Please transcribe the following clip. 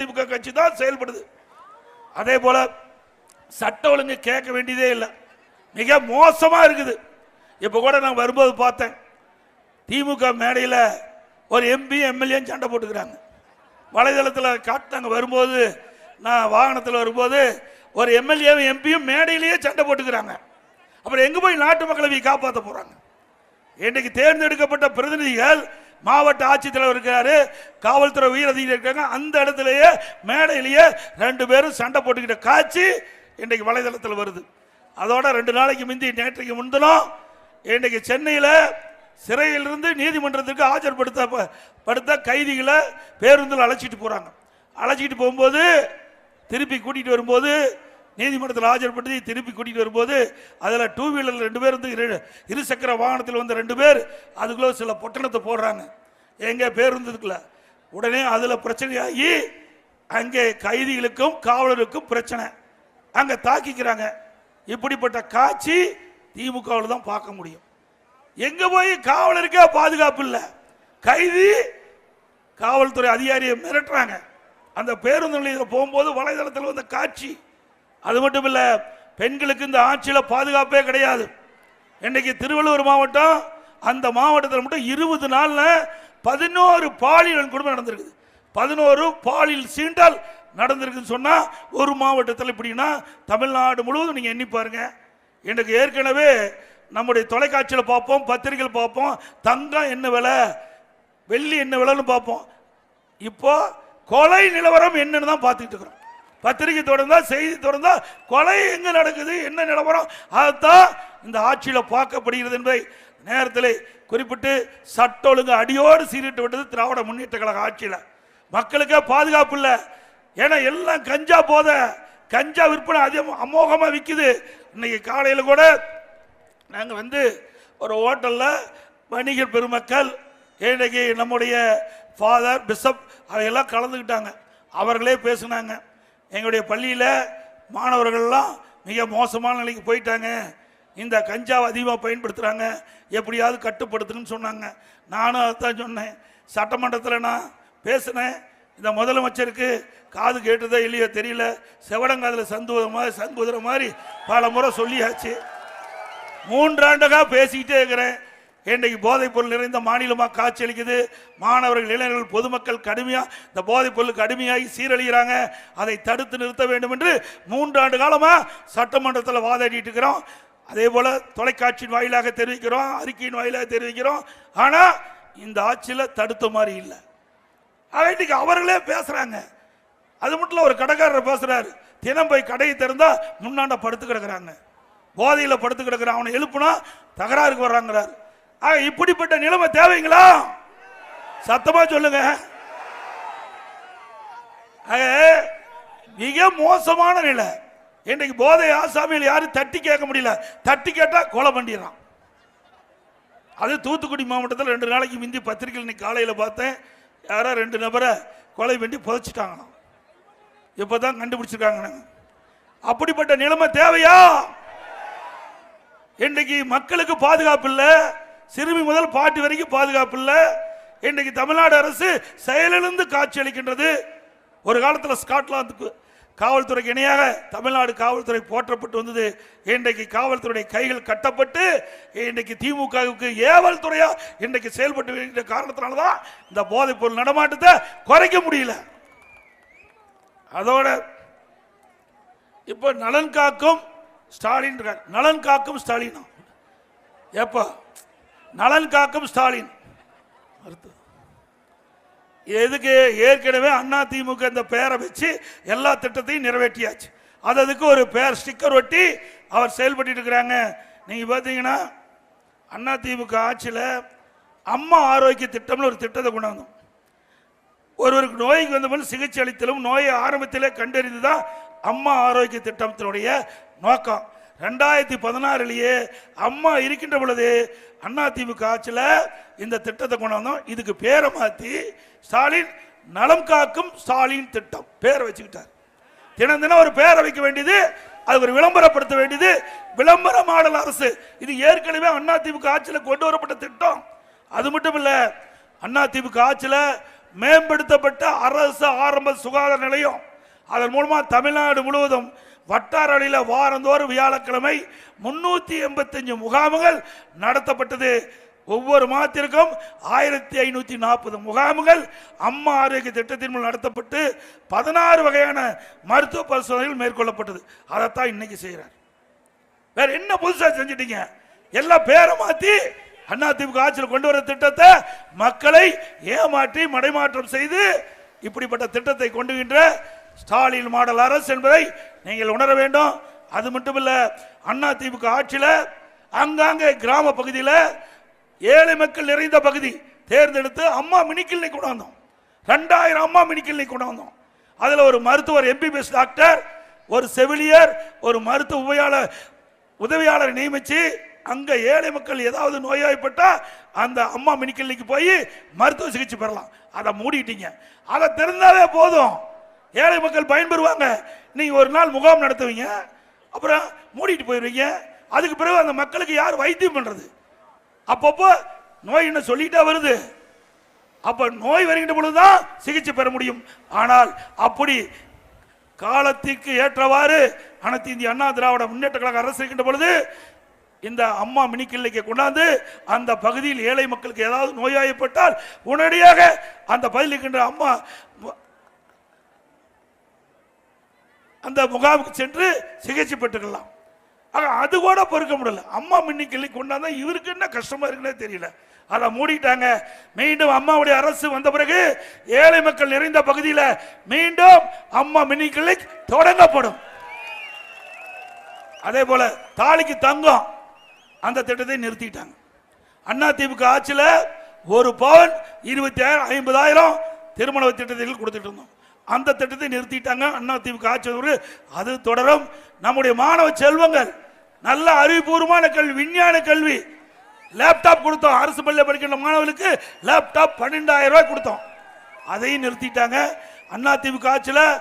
திமுக கட்சி தான் செயல்படுது. அதே போல சட்ட ஒழுங்கு கேட்க வேண்டியதே இல்லை. மிக மோசமாக இருக்குது. இப்போ கூட நான் வரும்போது பார்த்தேன். திமுக மேடையில் ஒரு எம்பி எம்எல்ஏன்னு சண்டை போட்டுக்கிறாங்க. வலைதளத்தில் காட்டினாங்க வரும்போது நான் வாகனத்தில் வரும்போது ஒரு எம்எல்ஏவும் எம்பியும் மேடையிலேயே சண்டை போட்டுக்கிறாங்க. அப்புறம் எங்கே போய் நாட்டு மக்களை காப்பாற்ற போகிறாங்க இன்றைக்கு தேர்ந்தெடுக்கப்பட்ட பிரதிநிதிகள் மாவட்ட ஆட்சித்தலைவர் இருக்கிறாரு காவல்துறை உயர் அதிகாரி இருக்காங்க அந்த இடத்துலயே மேடையிலேயே ரெண்டு பேரும் சண்டை போட்டுக்கிட்ட காட்சி இன்றைக்கு வலைதளத்தில் வருது. அதோட ரெண்டு நாளைக்கு முந்தி நேற்றைக்கு முன்தினம் இன்றைக்கு சென்னையில் சிறையிலிருந்து நீதிமன்றத்திற்கு ஆஜர்படுத்த படுத்த கைதிகளை பேருந்தில் அழைச்சிட்டு போகிறாங்க அழைச்சிட்டு போகும்போது திருப்பி கூட்டிகிட்டு வரும்போது நீதிமன்றத்தில் ஆஜர்படுத்தி திருப்பி கூட்டிட்டு வரும்போது அதில் டூ வீலரில் ரெண்டு பேர் வந்து இரு- இருசக்கர வாகனத்தில் வந்த ரெண்டு பேர் அதுக்குள்ள சில பொட்டணத்தை போடுறாங்க. எங்கே பேருந்துக்குள்ள உடனே அதில் பிரச்சனையாகி அங்கே கைதிகளுக்கும் காவலருக்கும் பிரச்சனை. அங்கே தாக்கிக்கிறாங்க. இப்படிப்பட்ட காட்சி திமுகவில் தான் பார்க்க முடியும். எங்கே போய் காவலருக்கே பாதுகாப்பு இல்லை. கைதி காவல்துறை அதிகாரியை மிரட்டுறாங்க. அந்த பேருந்து நிலையத்தில் போகும்போது வலைதளத்தில் வந்த காட்சி. அது மட்டும் இல்லை பெண்களுக்கு இந்த ஆட்சியில் பாதுகாப்பே கிடையாது. இன்னைக்கு திருவள்ளூர் மாவட்டம் அந்த மாவட்டத்தில் மட்டும் இருபது நாளில் பதினோரு பாலியல் குடும்பம் நடந்திருக்குது. பதினோரு பாலியல் சீண்டல் நடந்திருக்குன்னு சொன்னால் ஒரு மாவட்டத்தில் இப்படின்னா தமிழ்நாடு முழுவதும் நீங்கள் எண்ணி பாருங்க. எனக்கு ஏற்கனவே நம்முடைய தொலைக்காட்சியில் பார்ப்போம் பத்திரிகையில் பார்ப்போம் தங்கம் என்ன விலை வெள்ளி என்ன விலைன்னு பார்ப்போம். இப்போ கொலை நிலவரம் என்னன்னு தான் பார்த்துக்கிட்டு இருக்கிறோம். பத்திரிகை தொடர்ந்தா செய்தி தொடர்ந்தா கொலை எங்க நடக்குது என்ன நிலவரம் அதுதான் இந்த ஆட்சியில் பார்க்கப்படுகிறது என்பதை நேரத்தில் குறிப்பிட்டு சட்ட ஒழுங்கு அடியோடு சீரிட்டு விட்டது திராவிட முன்னேற்ற கழக ஆட்சியில். மக்களுக்கே பாதுகாப்பு இல்லை. ஏன்னா எல்லாம் கஞ்சா போத கஞ்சா விற்பனை அதிகம் அமோகமாக விற்குது இன்னைக்கு காலையில் கூட நாங்கள் வந்து ஒரு ஹோட்டலில் வணிகர் பெருமக்கள் இன்னைக்கு நம்முடைய ஃபாதர் பிஷப் அவையெல்லாம் கலந்துக்கிட்டாங்க. அவர்களே பேசுனாங்க. எங்களுடைய பள்ளியில் மாணவர்கள்லாம் மிக மோசமான நிலைக்கு போயிட்டாங்க. இந்த கஞ்சாவை அதிகமாக பயன்படுத்துகிறாங்க எப்படியாவது கட்டுப்படுத்தணும்னு சொன்னாங்க. நானும் அதுதான் சொன்னேன். சட்டமன்றத்தில் நான் பேசினேன். இந்த முதலமைச்சருக்கு காது கேட்டதோ இல்லையோ தெரியல. செவடங்காதில் சந்துவத மாதிரி சங்குதுற மாதிரி பல முறை சொல்லியாச்சு. மூன்றாண்டுகா பேசிக்கிட்டே இருக்கிறேன். இன்றைக்கு போதைப் பொருள் நிறைந்த மாநிலமாக காட்சியளிக்குது. மாணவர்கள் இளைஞர்கள் பொதுமக்கள் கடுமையாக இந்த போதைப் பொருள் கடுமையாகி சீரழிகிறாங்க. அதை தடுத்து நிறுத்த வேண்டும் என்று மூன்றாண்டு காலமாக சட்டமன்றத்தில் வாதாடிட்டு இருக்கிறோம். அதே போல் தொலைக்காட்சியின் வாயிலாக தெரிவிக்கிறோம் அறிக்கையின் வாயிலாக தெரிவிக்கிறோம். ஆனால் இந்த ஆட்சியில் தடுத்த மாதிரி இல்லை. ஆனால் இன்னைக்கு அவர்களே பேசுகிறாங்க அது மட்டும் இல்லை ஒரு கடைக்காரர் பேசுகிறார் தினம் போய் கடையை திறந்தால் முன்னாண்ட படுத்து கிடக்குறாங்க. போதையில் படுத்து கிடக்குறான். அவனை எழுப்புனா தகராறுக்கு வர்றாங்கிறார். இப்படிப்பட்ட நிலைமை தேவைங்களா? சத்தமா சொல்லுங்க. மிக மோசமான நிலை. இன்றைக்கு போதை ஆசாமியில் யாரும் தட்டி கேட்க முடியல. தட்டி கேட்டா கொலை பண்ணிடுறான். அது தூத்துக்குடி மாவட்டத்தில் ரெண்டு நாளைக்கு முந்தி பத்திரிகையில் இன்னைக்கு காலையில் பார்த்தேன். யாரோ ரெண்டு நபரை கொலை பண்ணி புதைச்சிட்டாங்களாம். இப்பதான் கண்டுபிடிச்சிருக்காங்க. அப்படிப்பட்ட நிலைமை தேவையா? இன்றைக்கு மக்களுக்கு பாதுகாப்பு இல்லை. சிறுமி முதல் பாட்டி வரைக்கும் பாதுகாப்பு இல்லை. இன்றைக்கு தமிழ்நாடு அரசு செயலிழந்து காட்சி அளிக்கின்றது ஒரு காலத்தில் ஸ்காட்லாந்துக்கு காவல்துறைக்கு இணையாக தமிழ்நாடு காவல்துறை போற்றப்பட்டு வந்தது. இன்றைக்கு காவல்துறை கைகள் கட்டப்பட்டு இன்றைக்கு திமுகவுக்கு ஏவல் துறையா இன்றைக்கு செயல்பட்டு வருகின்ற காரணத்தினால்தான் இந்த போதைப் பொருள் நடமாட்டத்தை குறைக்க முடியல. அதோட இப்போ நலன் காக்கும் ஸ்டாலின் நலன் காக்கும் ஸ்டாலின். எப்போ? நலன் காக்கும் ஸ்டாலின். அடுத்து எதுக்கு? ஏற்கனவே அண்ணா திமுக இந்த பெயரை வச்சு எல்லா திட்டத்தையும் நிறைவேற்றியாச்சு. அது அதுக்கு ஒரு பேர் ஸ்டிக்கர் ஒட்டி அவர் செயல்பட்டு இருக்கிறாங்க. நீங்க பார்த்தீங்கன்னா அண்ணா திமுக ஆட்சியில் அம்மா ஆரோக்கிய திட்டம்னு ஒரு திட்டத்தை கொண்டு வந்தோம். ஒருவருக்கு நோய்க்கு வந்தபோது சிகிச்சை அளித்தலும் நோயை ஆரம்பத்திலே கண்டறிந்து தான் அம்மா ஆரோக்கிய திட்டத்தினுடைய நோக்கம். ரெண்டாயிரத்தி பதினாறுலயே அம்மா இருக்கின்ற பொழுது அண்ணா ஆட்சியில் இந்த திட்டத்தை கொண்டு வந்தோம். இதுக்கு பேரை மாற்றி ஸ்டாலின் நலம் காக்கும் ஸ்டாலின் திட்டம். பேரை வச்சுக்கிட்டார். தினம் தினம் ஒரு பேரை வைக்க வேண்டியது அது ஒரு விளம்பரப்படுத்த வேண்டியது விளம்பர மாடல் அரசு. இது ஏற்கனவே அண்ணா ஆட்சியில் கொண்டு வரப்பட்ட திட்டம். அது மட்டும் இல்லை அண்ணா ஆட்சியில் மேம்படுத்தப்பட்ட அரசு ஆரம்ப சுகாதார நிலையம். அதன் மூலமாக தமிழ்நாடு முழுவதும் வட்டார அளவில் வாரந்தோறும் வியாழக்கிழமை முன்னூத்தி எண்பத்தஞ்சு முகாம்கள் நடத்தப்பட்டது. ஒவ்வொரு மாதத்திற்கும் ஆயிரத்தி ஐநூத்தி நாற்பது முகாம்கள் அம்மா ஆரோக்கிய திட்டத்தின் மூலம் நடத்தப்பட்டு பதினாறு வகையான மருத்துவ பரிசோதனைகள் மேற்கொள்ளப்பட்டது. அதைத்தான் இன்னைக்கு செய்கிறார் வேற என்ன புதுசா செஞ்சிட்டீங்க? எல்லாம் பேரை மாத்தி அண்ணா திமுக ஆட்சியில் கொண்டு வர திட்டத்தை மக்களை ஏமாற்றி மடைமாற்றம் செய்து இப்படிப்பட்ட திட்டத்தை கொண்டுகின்ற ஸ்டாலின் மாடல் அரசு என்பதை நீங்கள் உணர வேண்டும். அது மட்டும் இல்ல அண்ணா திமுக ஆட்சியில் அங்காங்கே கிராம பகுதியில் ஏழை மக்கள் நிறைந்த பகுதி. தேர்ந்தெடுத்து அம்மா மினி கொண்டாந்தோம் கொண்டு வந்தோம். ரெண்டாயிரம் அம்மா மினி கொண்டாந்தோம் கொண்டு வந்தோம். ஒரு மருத்துவர் எம்பிபிஎஸ் டாக்டர் ஒரு செவிலியர் ஒரு மருத்துவ உதவியாளர் உதவியாளரை அங்கே ஏழை மக்கள் ஏதாவது நோய்வாய்ப்பட்டா அந்த அம்மா மினிக்கிள்ளிக்கு போய் மருத்துவ சிகிச்சை பெறலாம். அதை மூடிட்டீங்க. அதை தெரிந்தாலே போதும். ஏழை மக்கள் பயன்பெறுவாங்க. நீங்க ஒரு நாள் முகாம் நடத்துவீங்க அப்புறம் மூடிட்டு போயிடுவீங்க அதுக்கு பிறகு அந்த மக்களுக்கு யார் வைத்தியம் பண்றது? அப்பப்போ நோய் என்ன சொல்லிட்டா வருது? அப்ப நோய் வருகின்ற பொழுதுதான் சிகிச்சை பெற முடியும். ஆனால் அப்படி காலத்திற்கு ஏற்றவாறு அனைத்து இந்திய அண்ணா திராவிட முன்னேற்ற கழக அரசு இருக்கின்ற பொழுது இந்த அம்மா மினி கிளினிக்கை கொண்டாந்து அந்த பகுதியில் ஏழை மக்களுக்கு ஏதாவது நோயாயப்பட்டால் உடனடியாக அந்த பகுதியில் இருக்கின்ற அம்மா அந்த முகாமுக்கு சென்று சிகிச்சை பெற்றுக்கலாம். ஆக அது கூட பொறுக்க முடியல. அம்மா மின்னி கொண்டாந்தா இவருக்கு என்ன கஷ்டமா இருக்குன்னே தெரியல. அதை மூடிட்டாங்க. மீண்டும் அம்மாவுடைய அரசு வந்த பிறகு ஏழை மக்கள் நிறைந்த பகுதியில் மீண்டும் அம்மா மின்னிக்கல்லி தொடங்கப்படும். அதே போல தாலிக்கு தங்கம் அந்த திட்டத்தை நிறுத்திட்டாங்க. அண்ணா திமுக ஆட்சியில் ஒரு பவுன் இருபத்தி ஆயிரம் ஐம்பதாயிரம் திருமண திட்டத்தில் கொடுத்துட்டு இருந்தோம். அந்த திட்டத்தை நிறுத்திட்டாங்க. அண்ணா திமுக ஆட்சி ஒரு அது தொடரும். நம்முடைய மாணவ செல்வங்கள் நல்ல அறிவுபூர்வமான கல்வி விஞ்ஞான கல்வி. லேப்டாப் கொடுத்தோம். அரசு பள்ளியில் படிக்கிற மாணவர்களுக்கு லேப்டாப் பன்னெண்டாயிரம் ரூபாய் கொடுத்தோம். அதையும் நிறுத்திட்டாங்க. அண்ணா திமுக ஆட்சியில்